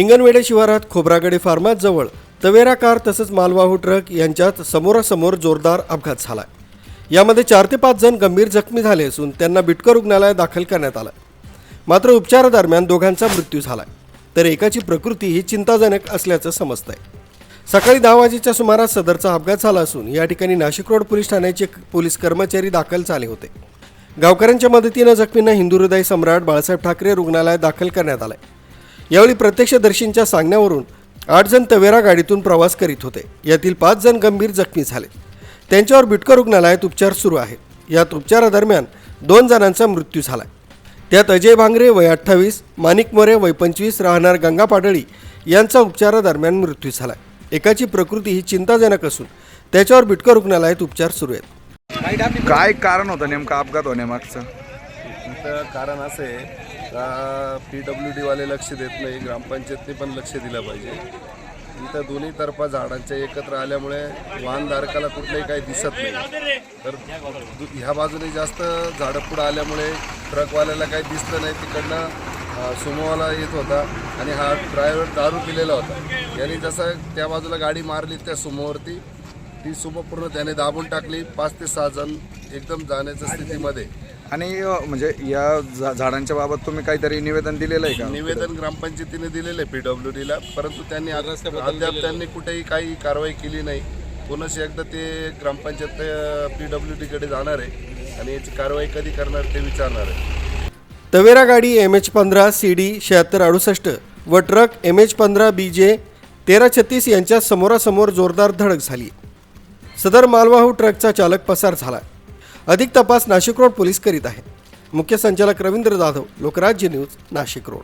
हिंगणवेडे शिवारात खोब्रागडे फार्मात जवळ Tavera car तसंच मालवाहू ट्रक यांच्यात समोरासमोर जोरदार अपघात झाला यामध्ये चार ते पाच जण गंभीर जखमी झाले असून त्यांना बिटकर रुग्णालयात दाखल करण्यात आलं मात्र उपचारादरम्यान दोघांचा मृत्यू झाला तर एकाची प्रकृती ही चिंताजनक असल्याचं समजतंय. सकाळी दहा वाजेच्या सुमारास सदरचा अपघात झाला असून या ठिकाणी नाशिक रोड पोलीस ठाण्याचे पोलीस कर्मचारी दाखल झाले होते. गावकऱ्यांच्या मदतीनं जखमींना हिंदू हृदय सम्राट बाळासाहेब ठाकरे रुग्णालयात दाखल करण्यात आलंय. यावेळी प्रत्यक्षदर्शींच्या सांगण्यावरून आठ जण तवेरा गाडीतून प्रवास करीत होते. यातील पाच जण गंभीर जखमी झाले. त्यांच्यावर बिटकर रुग्णालयात उपचार सुरू आहेत यात उपचारादरम्यान दोन जणांचा मृत्यू झाला त्यात अजय भांगरे वय अठ्ठावीस माणिक मोरे वय पंचवीस राहणार गंगा पाडळी यांचा उपचारादरम्यान मृत्यू झाला एकाची प्रकृती ही चिंताजनक असून त्याच्यावर बिटकर रुग्णालयात उपचार सुरू आहेत. काय कारण होतं नेमकं? अपघात होण्यामागचं. कारण असं आहे का पी डब्ल्यू डीवाले लक्ष देत नाही ग्रामपंचायतने पण लक्ष दिलं पाहिजे. इथं दोन्ही तर्फा झाडांच्या एकत्र आल्यामुळे वाहनधारकाला कुठलंही काही दिसत नाही. तर ह्या बाजूने जास्त झाडं पुढं आल्यामुळे ट्रकवाल्याला काही दिसलं नाही तिकडनं सुमोवाला येत होता आणि हा ड्रायव्हर दारू पिलेला होता. यांनी जसं त्या बाजूला गाडी मारली त्या सुमोवरती ती पूर्ण त्याने दाबून टाकली. पाच ते सहा जण एकदम जाण्याच्या स्थितीमध्ये. आणि अं, म्हणजे या झा- झाडांच्या बाबत तुम्ही काहीतरी निवेदन दिलेलं आहे का? निवेदन ग्रामपंचायतीने दिलेलं आहे पीडब्ल्यू डीला परंतु त्यांनी अद्याप त्यांनी कुठेही काही कारवाई केली नाही. पुन्हा एकदा ते ग्रामपंचायत पीडब्ल्यू डीकडे जाणार आहे आणि याची कारवाई कधी करणार ते विचारणार आहे. तवेरा गाडी एम एच पंधरा सी डी शहात्तर अडुसष्ट व ट्रक एम एच पंधरा बी जे तेरा छत्तीस यांच्या समोरासमोर जोरदार धडक झाली. सदर मालवाहू ट्रकचा चालक पसार झाला अधिक तपास नाशिक रोड पोलीस करीत आहेत. मुख्य संचालक रवींद्र जाधव लोकराज्य न्यूज नाशिक रोड.